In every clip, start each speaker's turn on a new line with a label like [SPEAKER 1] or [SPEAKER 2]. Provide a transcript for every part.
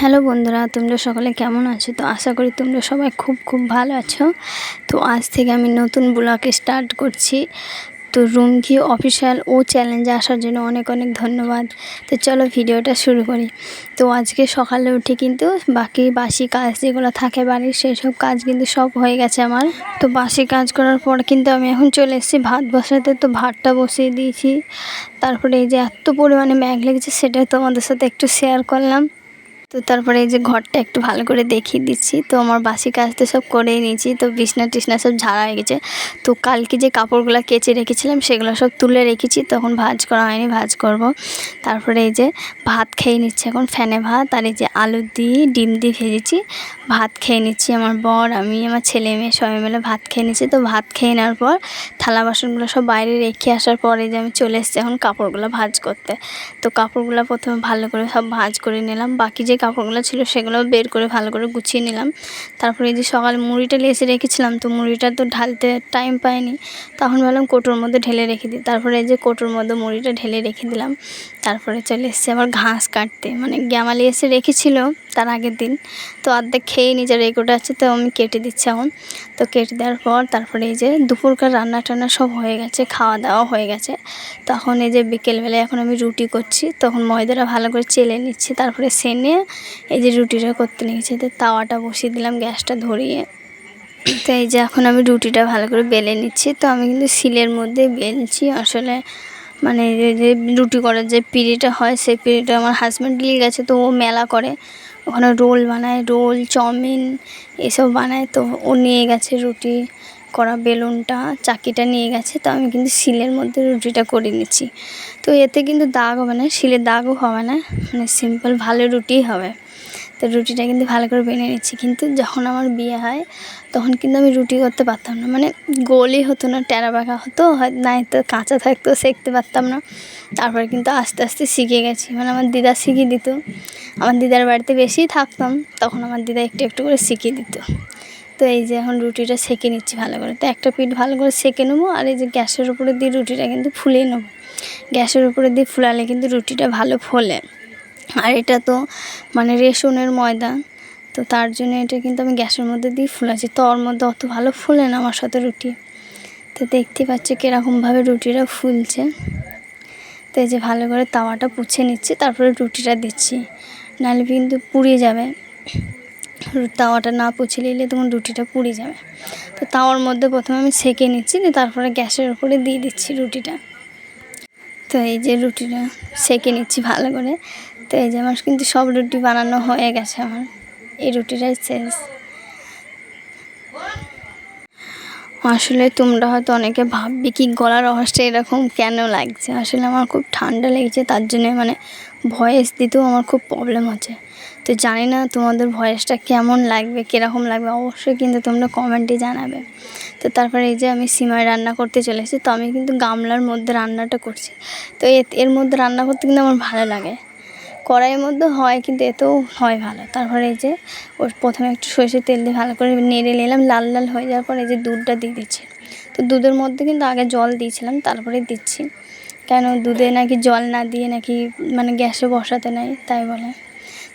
[SPEAKER 1] Hello বন্ধুরা, তোমরা সকলে কেমন আছো? তো আশা করি তোমরা সবাই খুব খুব ভালো আছো। তো আজ থেকে আমি নতুন ব্লগ স্টার্ট করছি। তো রুমকি অফিসিয়াল ও চ্যালেঞ্জে আসার জন্য অনেক অনেক ধন্যবাদ। তো চলো ভিডিওটা শুরু করি। তো আজকে সকালে উঠে কিন্তু বাকি বাসি কাজ যেগুলো থাকে বাড়ির, সেই সব কাজ কিন্তু সব হয়ে গেছে আমার। তো বাসি কাজ করার পর কিন্তু আমি এখন চলে এসেছি ভাত বসাতে। তো ভাতটা বসিয়ে দিয়েছি। তারপরে এই যে এত পরিমাণে ম্যাগ লেগেছে, সেটাই তোমাদের সাথে একটু শেয়ার করলাম। তো তারপরে এই যে ঘরটা একটু ভালো করে দেখিয়ে দিচ্ছি। তো আমার বাসি কাজ তো সব করেই নিয়েছি, তো বিছনা টিসনা সব ঝাড়া হয়ে গেছে। তো কালকে যে কাপড়গুলো কেচে রেখেছিলাম সেগুলো সব তুলে রেখেছি, তখন ভাজ করা হয়নি, ভাজ করব। তারপরে এই যে ভাত খেয়ে নিচ্ছি এখন, ফ্যানে ভাত, আর এই যে আলু দিয়ে ডিম দিয়ে ভেজেছি, ভাত খেয়ে নিচ্ছি আমার বর, আমি, আমার ছেলে মেয়ে সবাই মিলে ভাত খেয়ে নিচ্ছি তো ভাত খেয়ে নেওয়ার পর থালা বাসনগুলো সব বাইরে রেখে আসার পরে যে আমি চলে এসেছি এখন কাপড়গুলো ভাজ করতে। তো কাপড়গুলো প্রথমে ভালো করে সব ভাজ করে নিলাম। বাকি যে কাপড়গুলো ছিল সেগুলো বের করে ভালো করে গুছিয়ে নিলাম। তারপরে এই যে সকালে মুড়িটা লেসে রেখেছিলাম, তো মুড়িটা তো ঢালতে টাইম পাইনি। তখন ভাবলাম কোটোর মধ্যে ঢেলে রেখে দিই। তারপরে এই যে কোটোর মধ্যে মুড়িটা ঢেলে রেখে দিলাম। তারপরে চলে এসেছি আবার ঘাস কাটতে। মানে গ্যামালি এসে রেখেছিল। তার আগের দিন। তো অর্ধেক খেয়ে নিজের রেকোটা আছে, তো আমি কেটে দিচ্ছি এখন। তো কেটে দেওয়ার পর তারপরে এই যে দুপুরকার রান্না টান্না সব হয়ে গেছে, খাওয়া দাওয়া হয়ে গেছে। তখন এই যে বিকেলবেলায় এখন আমি রুটি করছি, তখন ময়দাটা ভালো করে চেলে নিচ্ছি, তারপরে সেনে এই যে রুটিটা করতে নিয়েছি। তো তাওয়াটা বসিয়ে দিলাম গ্যাসটা ধরিয়ে। তো এই যে এখন আমি রুটিটা ভালো করে বেলে নিচ্ছি। তো আমি কিন্তু শিলের মধ্যে বেলছি। আসলে মানে যে রুটি করার যে পিড়িটা হয়, সেই পিড়িটা আমার হাজব্যান্ড নিয়ে গেছে, তো ও মেলা করে। ওখানে রোল বানায়, রোল, চাউমিন এসব বানায়। তো ও নিয়ে গেছে রুটি করা বেলুনটা, চাকিটা নিয়ে গেছে। তো আমি কিন্তু শিলের মধ্যে রুটিটা করে নিচ্ছি। তো এতে কিন্তু দাগ হবে না শিলের দাগও হবে না মানে সিম্পল ভালো রুটিই হবে। তো রুটিটা কিন্তু ভালো করে বেনে নিচ্ছি। কিন্তু যখন আমার বিয়ে হয়, তখন কিন্তু আমি রুটি করতে পারতাম না। মানে গোলই হতো না, টেরা বাঁকা হতো, হয় নাই তো কাঁচা থাকতো, সেঁকতে পারতাম না। তারপরে কিন্তু আস্তে আস্তে শিখে গেছি। মানে আমার দিদা শিখিয়ে দিত। আমার দিদার বাড়িতে বেশিই থাকতাম, তখন আমার দিদা একটু একটু করে শিখিয়ে দিত। তো এই যে এখন রুটিটা সেঁকে নিচ্ছি ভালো করে। তো একটা পিঠ ভালো করে সেঁকে নেব আর এই যে গ্যাসের উপরে দিয়ে রুটিটা কিন্তু ফুলিয়ে নেব। গ্যাসের উপরে দিয়ে ফুলালে কিন্তু রুটিটা ভালো ফোলে। আর এটা তো মানে রেশনের ময়দা, তো তার জন্য এটা কিন্তু আমি গ্যাসের মধ্যে দিয়ে ফুলাচ্ছি। তো ওর মধ্যে অত ভালো ফুলে না আমার সাথে রুটি। তো দেখতে পাচ্ছি কীরকমভাবে রুটিটা ফুলছে। তো এই যে ভালো করে তাওয়াটা পুছে নিচ্ছি, তারপরে রুটিটা দিচ্ছি। নাহলে কিন্তু পুড়ে যাবে। তাওয়াটা না পুছে নিলে তখন রুটিটা পুড়ে যাবে। তো তাওয়ার মধ্যে প্রথমে আমি সেঁকে নিচ্ছি তারপরে গ্যাসের উপরে দিয়ে দিচ্ছি রুটিটা। তো এই যে রুটিটা সেঁকে নিচ্ছি ভালো করে। তো এই যে আমার কিন্তু সব রুটি বানানো হয়ে গেছে আমার। এই রুটিটাই শেষ। আসলে তোমরা হয়তো অনেকে ভাববে, কি গলার আওয়াজটা এরকম কেন লাগছে? আসলে আমার খুব ঠান্ডা লেগেছে, তার জন্যে মানে ভয়েস দিতেও আমার খুব প্রবলেম হচ্ছে। তো জানি না তোমাদের ভয়েসটা কেমন লাগবে, কীরকম লাগবে, অবশ্যই কিন্তু তোমরা কমেন্টে জানাবে। তো তারপরে এই যে আমি সিমাই রান্না করতে চলে এসেছি, তো আমি কিন্তু গামলার মধ্যে রান্নাটা করছি। তো এর মধ্যে রান্না করতে কিন্তু আমার ভালো লাগে। কড়াইয়ের মধ্যে হয় কিন্তু এতেও হয় ভালো। তারপরে এই যে ওর প্রথমে একটু সরষের তেল দিয়ে ভালো করে নেড়ে নিলাম, লাল লাল হয়ে যাওয়ার পর এই যে দুধটা দিয়ে দিচ্ছি। তো দুধের মধ্যে কিন্তু আগে জল দিয়েছিলাম, তারপরে দিচ্ছি। কেন দুধে নাকি জল না দিয়ে নাকি মানে গ্যাসে বসাতে নাই, তাই বলে।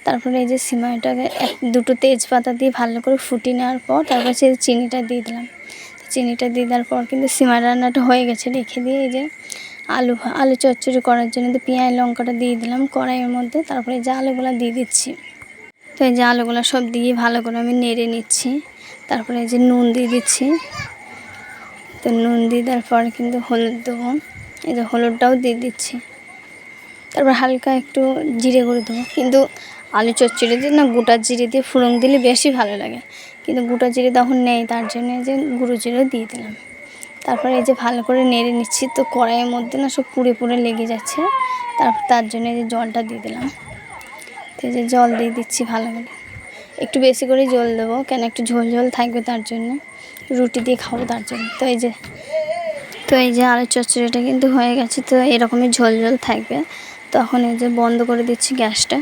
[SPEAKER 1] তারপরে এই যে সিমাইটাকে এক, দুটো তেজপাতা দিয়ে ভালো করে ফুটিয়ে নেওয়ার পর তারপর সে চিনিটা দিয়ে দিলাম। চিনিটা দিয়ে দেওয়ার পর কিন্তু সিমাই রান্নাটা হয়ে গেছে। রেখে দিয়ে এই যে আলু আলু চচ্চড়ি করার জন্য তো পেঁয়াজ, লঙ্কাটা দিয়ে দিলাম কড়াইয়ের মধ্যে। তারপরে যে আলুগুলো দিয়ে দিচ্ছি। তো এই যে আলুগুলো সব দিয়ে ভালো করে আমি নেড়ে নিচ্ছি। তারপরে এই যে নুন দিয়ে দিচ্ছি। তো নুন দিয়ে দেওয়ার পর কিন্তু হলুদ দেবো। এই যে হলুদটাও দিয়ে দিচ্ছি। তারপর হালকা একটু জিরে করে দেবো। কিন্তু আলু চচ্চড়ি দিয়ে না গোটা জিরে দিয়ে ফুরং দিলে বেশি ভালো লাগে। কিন্তু গোটা জিরে তখন নেই, তার জন্য যে গুঁড়ো জিরে দিয়ে দিলাম। তারপরে এই যে ভালো করে নেড়ে নিচ্ছি, তো কড়াইয়ের মধ্যে না সব পুড়ে পুড়ে লেগে যাচ্ছে। তারপর তার জন্য যে জলটা দিয়ে দিলাম। তো যে জল দিয়ে দিচ্ছি ভালো করে। একটু বেশি করে জল দেবো, কেন একটু ঝোল ঝোল থাকবে তার জন্য। রুটি দিয়ে খাব তার জন্য। তো এই যে, তো এই যে আলুর চচ্চড়িটা কিন্তু হয়ে গেছে, তো এরকমই ঝোল ঝোল থাকবে। তখন এই যে বন্ধ করে দিচ্ছি গ্যাসটা।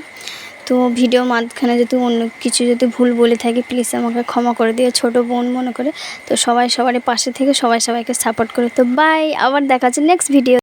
[SPEAKER 1] তো ভিডিও মাঝখানে যদি অন্য কিছু যদি ভুল বলে থাকি প্লিজ আমাকে ক্ষমা করে দিও, ছোট বোন মনে করে। তো সবাই সবারই পাশে থেকে সবাই সবাইকে সাপোর্ট করে। তো বাই আবার দেখা যাচ্ছে নেক্সট ভিডিও